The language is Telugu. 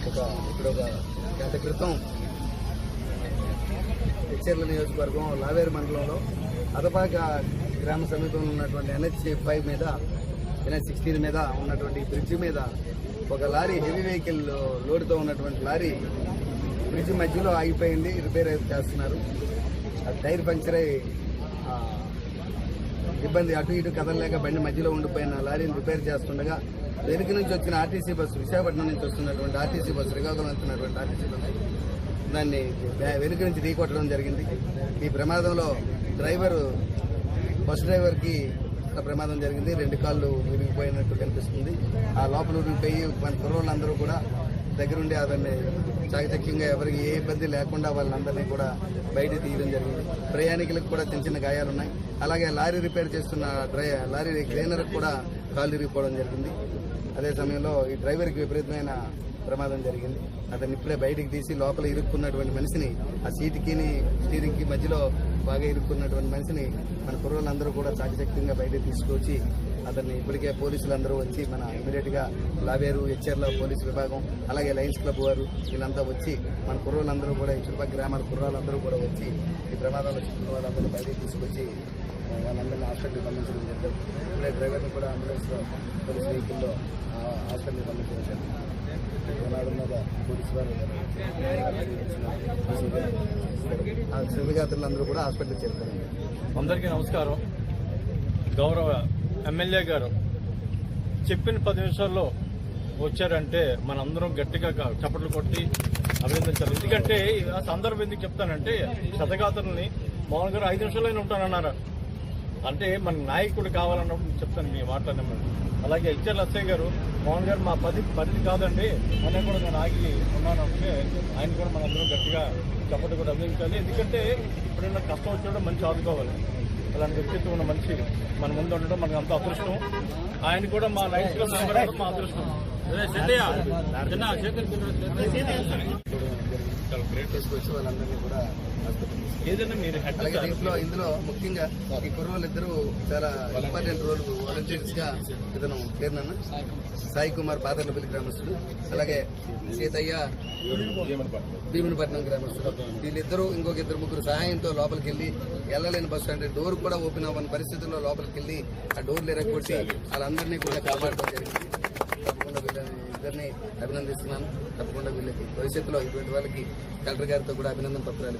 ఒక ఇప్పుడు ఒక గంట క్రితం హెచ్చర్ల నియోజకవర్గం లావేరు మండలంలో అదపాక గ్రామ సమీపంలో ఉన్నటువంటి ఎన్హెచ్ ఫైవ్ మీద ఎన్హెచ్ సిక్స్టీన్ మీద ఉన్నటువంటి బ్రిడ్జి మీద ఒక లారీ హెవీ వెహికల్ లోడ్తో ఉన్నటువంటి లారీ బ్రిడ్జ్ మధ్యలో ఆగిపోయింది రిపేర్ చేస్తున్నారు. టైర్ పంక్చర్ అయి ఇబ్బంది అటు ఇటు కదలలేక బండి మధ్యలో ఉండిపోయిన లారీని రిపేర్ చేస్తుండగా వెనుక నుంచి వచ్చిన ఆర్టీసీ బస్సు విశాఖపట్నం నుంచి వస్తున్నటువంటి ఆర్టీసీ బస్సు శ్రీకాకుళం వెళ్తున్నటువంటి ఆర్టీసీ బస్సు దాన్ని వెనుక నుంచి ఢీకొట్టడం జరిగింది. ఈ ప్రమాదంలో డ్రైవర్ బస్ డ్రైవర్కి ప్రమాదం జరిగింది. రెండు కాళ్ళు విరిగిపోయినట్టు కనిపిస్తుంది. ఆ లోపల విరిగిపోయి మన కుర్రోళ్ళందరూ కూడా దగ్గరుండి అతన్ని చాకచక్యంగా ఎవరికి ఏ ఇబ్బంది లేకుండా వాళ్ళందరినీ కూడా బయట తీయడం జరిగింది. ప్రయాణికులకు కూడా చిన్న చిన్న గాయాలున్నాయి. అలాగే లారీ రిపేర్ చేస్తున్న డ్రై లారీ క్లీనర్కి కూడా కాలు విరిగిపోవడం జరిగింది. అదే సమయంలో ఈ డ్రైవర్కి విపరీతమైన ప్రమాదం జరిగింది. అతన్ని ఇప్పుడే బయటికి తీసి లోపల ఇరుక్కున్నటువంటి మనిషిని ఆ సీటుకి స్టీరింగ్కి మధ్యలో బాగా ఇరుక్కున్నటువంటి మనిషిని మన కుర్రోళ్ళందరూ కూడా చాకచక్యంగా బయటకు తీసుకొచ్చి అతన్ని ఇప్పటికే పోలీసులు అందరూ వచ్చి మన ఇమీడియట్గా లావేరు హెచ్ఆర్ల పోలీసు విభాగం అలాగే లయన్స్ క్లబ్ వారు వీళ్ళంతా వచ్చి మన కుర్రోళ్ళందరూ కూడా ఈ చుట్టుపక్కల గ్రామాల కుర్రాళ్ళందరూ కూడా వచ్చి ఈ ప్రమాదంలో చుట్టూ వాళ్ళందరూ బయటకు తీసుకొచ్చి వాళ్ళందరినీ హాస్పిటల్కి పంపించడం జరిగింది. ఇప్పుడే డ్రైవర్ని కూడా అంబులెన్స్ పోలీస్ వెహికల్లో హాస్పిటల్కి పంపించడం జరిగింది. ప్రమాదం మీద పోలీసు వారు ఆ కూడా హాస్పిటల్కి చేరుతారు అందరికీ నమస్కారం. గౌరవ ఎమ్మెల్యే గారు చెప్పిన పది నిమిషాల్లో వచ్చారంటే మనందరం గట్టిగా చప్పట్లు కొట్టి అభినందించాలి. ఎందుకంటే ఆ సందర్భం ఎందుకు చెప్తానంటే శతగాతుల్ని మోహన్ గారు ఐదు నిమిషాలైనా ఉంటానన్నారు. అంటే మన నాయకుడు కావాలన్నప్పుడు చెప్తాను మీ మాట్లాడినప్పుడు అలాగే హెచ్ఎల్ అచ్చయ్య గారు మోహన్ గారు మా పది పరిధి కాదండి అనే కూడా నేను ఆగి ఉన్నాను అంటే ఆయన కూడా మనందరం గట్టిగా చప్పట్లు కూడా అభినందించాలి. ఎందుకంటే ఇప్పుడైనా కష్టం వచ్చినప్పుడు మంచి ఆదుకోవాలి. అలాంటి వ్యక్తిత్వం ఉన్న మనిషి మన ముందు ఉండడం మనకు అంత అదృష్టం. ఆయన కూడా మా లైఫ్లో మెంబర్ తీసుకొచ్చి వాళ్ళందరినీ కూడా ఏదైనా మీరు అలాగే దీంట్లో ఇందులో ముఖ్యంగా ఈ కుర్రోళ్ళు ఇద్దరు చాలా ఇంపార్టెంట్ రోల్ వాలంటీర్స్గా ఇతను పేరునన్న సాయి కుమార్. పాదర్లపల్లి గ్రామస్తుడు అలాగే సీతయ్య భీమునిపట్నం గ్రామస్తుడు. వీళ్ళిద్దరూ ఇంకొక ఇద్దరు ముగ్గురు సహాయంతో లోపలికి వెళ్ళి వెళ్ళలేని బస్సు అంటే డోర్ కూడా ఓపెన్ అవ్వని పరిస్థితుల్లో లోపలికి వెళ్ళి ఆ డోర్లు ఎరగొట్టి వాళ్ళందరినీ కూడా కాపాడటం జరిగింది. తప్పకుండా ఇద్దరిని అభినందిస్తున్నాను. తప్పకుండా వీళ్ళకి భవిష్యత్తులో ఇటువంటి వాళ్ళకి కలెక్టర్ గారితో కూడా అభినందన పత్రాలు